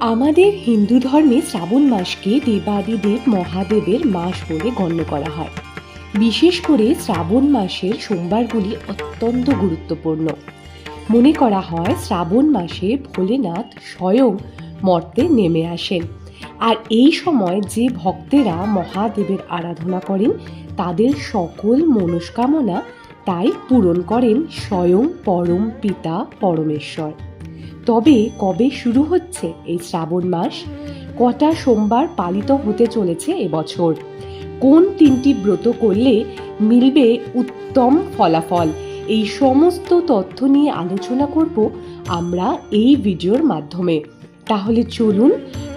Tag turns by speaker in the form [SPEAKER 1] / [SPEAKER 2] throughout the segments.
[SPEAKER 1] আমাদের হিন্দু ধর্মে শ্রাবণ মাসকে দেবাদিদেব মহাদেবের মাস বলে গণ্য করা হয়। বিশেষ করে শ্রাবণ মাসের সোমবারগুলি অত্যন্ত গুরুত্বপূর্ণ। মনে করা হয় শ্রাবণ মাসে ভোলেনাথ স্বয়ং মর্তে নেমে আসেন। আর এই সময় যে ভক্তেরা মহাদেবের আরাধনা করেন, তাদের সকল মনস্কামনা তাই পূরণ করেন স্বয়ং পরম পিতা পরমেশ্বর। তবে কবে শুরু হচ্ছে এই শ্রাবণ মাস? কটা সোমবার পালিত হতে চলেছে এবছর? কোন তিনটি ব্রত করলে মিলবে উত্তম ফলাফল? এই সমস্ত তথ্য নিয়ে আলোচনা করব আমরা এই ভিডিওর মাধ্যমে। তাহলে চলুন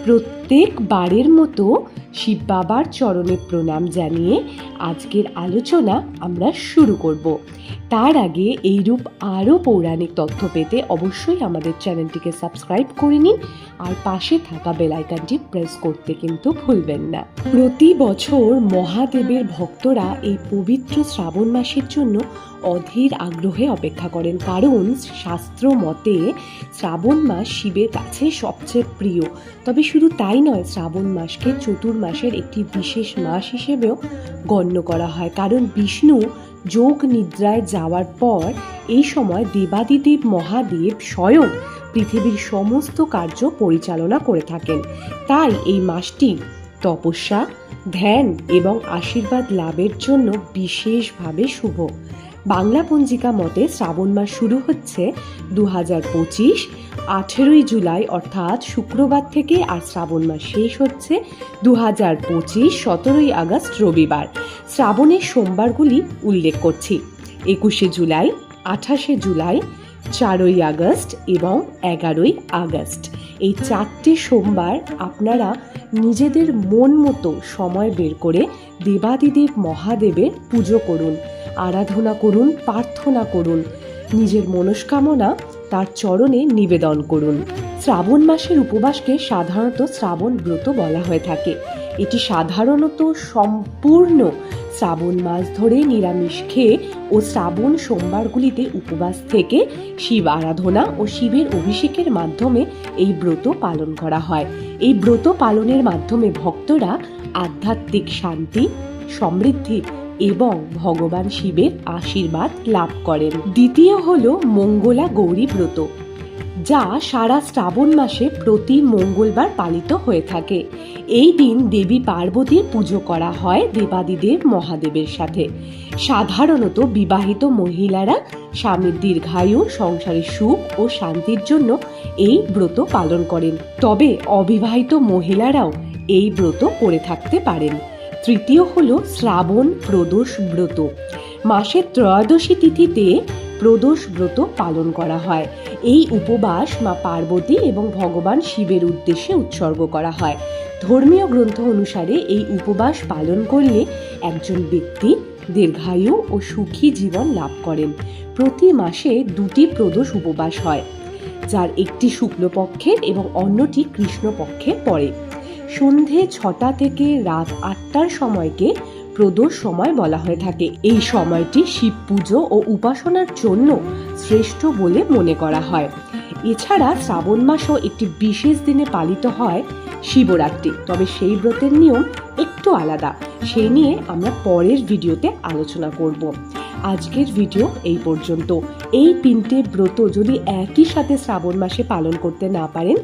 [SPEAKER 1] প্রত্যেক বারের মতো শিব বাবার চরণে প্রণাম জানিয়ে আজকের আলোচনা আমরা শুরু করব। তার আগে এইরূপ আরও পৌরাণিক তথ্য পেতে অবশ্যই আমাদের চ্যানেলটিকে সাবস্ক্রাইব করে নিন আর পাশে থাকা বেল আইকনটি প্রেস করতে কিন্তু ভুলবেন না। প্রতি বছর মহাদেবের ভক্তরা এই পবিত্র শ্রাবণ মাসের জন্য অধীর আগ্রহে অপেক্ষা করেন। কারণ শাস্ত্র মতে শ্রাবণ মাস শিবের কাছে সবচেয়ে প্রিয়। তবে শুধু তাই নয়, শ্রাবণ মাসকে চতুর্মাসের একটি বিশেষ মাস হিসেবেও গণ্য করা হয়। কারণ বিষ্ণু যোগ নিদ্রায় যাওয়ার পর এই সময় দেবাদিদেব মহাদেব স্বয়ং পৃথিবীর সমস্ত কার্য পরিচালনা করে থাকেন। তাই এই মাসটি তপস্যা, ধ্যান এবং আশীর্বাদ লাভের জন্য বিশেষভাবে শুভ। বাংলা পঞ্জিকা মতে শ্রাবণ মাস শুরু হচ্ছে দু হাজার পঁচিশ, আঠেরোই জুলাই, অর্থাৎ শুক্রবার থেকে আর শ্রাবণ মাস শেষ হচ্ছে দু হাজার পঁচিশ, সতেরোই আগস্ট, রবিবার। শ্রাবণের সোমবারগুলি উল্লেখ করছি। একুশে জুলাই, আঠাশে জুলাই চারই আগস্ট এবং এগারোই আগস্ট। এই চারটে সোমবার আপনারা নিজেদের মন মতো সময় বের করে দেবাদিদেব মহাদেবের পুজো করুন, আরাধনা করুন, প্রার্থনা করুন, নিজের মনস্কামনা তার চরণে নিবেদন করুন। শ্রাবণ মাসের উপবাসকে সাধারণত শ্রাবণ ব্রত বলা হয়ে থাকে। এটি সাধারণত সম্পূর্ণ শ্রাবণ মাস ধরে নিরামিষ খেয়ে ও শ্রাবণ সোমবারগুলিতে উপবাস থেকে শিব আরাধনা ও শিবের অভিষেকের মাধ্যমে এই ব্রত পালন করা হয়। এই ব্রত পালনের মাধ্যমে ভক্তরা আধ্যাত্মিক শান্তি, সমৃদ্ধি এবং ভগবান শিবের আশীর্বাদ লাভ করেন। দ্বিতীয় হল মঙ্গলা গৌরী ব্রত। যা সারা শ্রাবণ মাসে প্রতি মঙ্গলবার পালিত হয়ে থাকে। এই দিন দেবী পার্বতীর পুজো করা হয় দেবাদিদেব মহাদেবের সাথে। সাধারণত বিবাহিত মহিলারা স্বামীর দীর্ঘায়ু সংসারের সুখ ও শান্তির জন্য এই ব্রত পালন করেন। তবে অবিবাহিত মহিলারাও এই ব্রত করে থাকতে পারেন। তৃতীয় হল শ্রাবণ প্রদোষ ব্রত। মাসের ত্রয়োদশী তিথিতে প্রদোষ ব্রত পালন করা হয়। এই উপবাস মা পার্বতী এবং ভগবান শিবের উদ্দেশ্যে উৎসর্গ করা হয়। ধর্মীয় গ্রন্থ অনুসারে এই উপবাস পালন করলে একজন ব্যক্তি দীর্ঘায়ু ও সুখী জীবন লাভ করেন। প্রতি মাসে দুটি প্রদোষ উপবাস হয়, যার একটি শুক্লপক্ষের এবং অন্যটি কৃষ্ণপক্ষে পড়ে। সন্ধে ছটা থেকে রাত আটটার সময়কে প্রদোষ সময় বলা হয়ে থাকে। এই সময়টি শিব পুজো ও উপাসনার জন্য শ্রেষ্ঠ বলে মনে করা হয়। এছাড়া শ্রাবণ মাসও একটি বিশেষ দিনে পালিত হয় শিবরাত্রি। তবে সেই ব্রতের নিয়ম একটু আলাদা। সেই নিয়ে আমরা পরের ভিডিওতে আলোচনা করব। আজকের ভিডিও এই পর্যন্ত। এই তিনটে ব্রত যদি একই সাথে শ্রাবণ মাসে পালন করতে না পারেন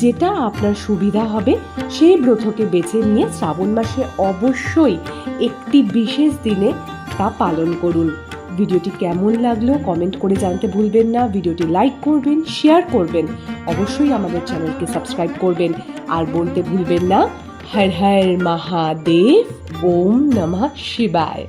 [SPEAKER 1] যেটা আপনার সুবিধা হবে, সেই ব্রতকে বেছে নিয়ে শ্রাবণ মাসে অবশ্যই একটি বিশেষ দিনে তা পালন করুন। ভিডিওটি কেমন লাগল কমেন্ট করে জানতে ভুলবেন না। ভিডিওটি লাইক করবেন শেয়ার করবেন। অবশ্যই আমাদের চ্যানেলকে সাবস্ক্রাইব করবেন। আর বলতে ভুলবেন না, হর হর মহাদেব, ওম নমঃ শিবায়।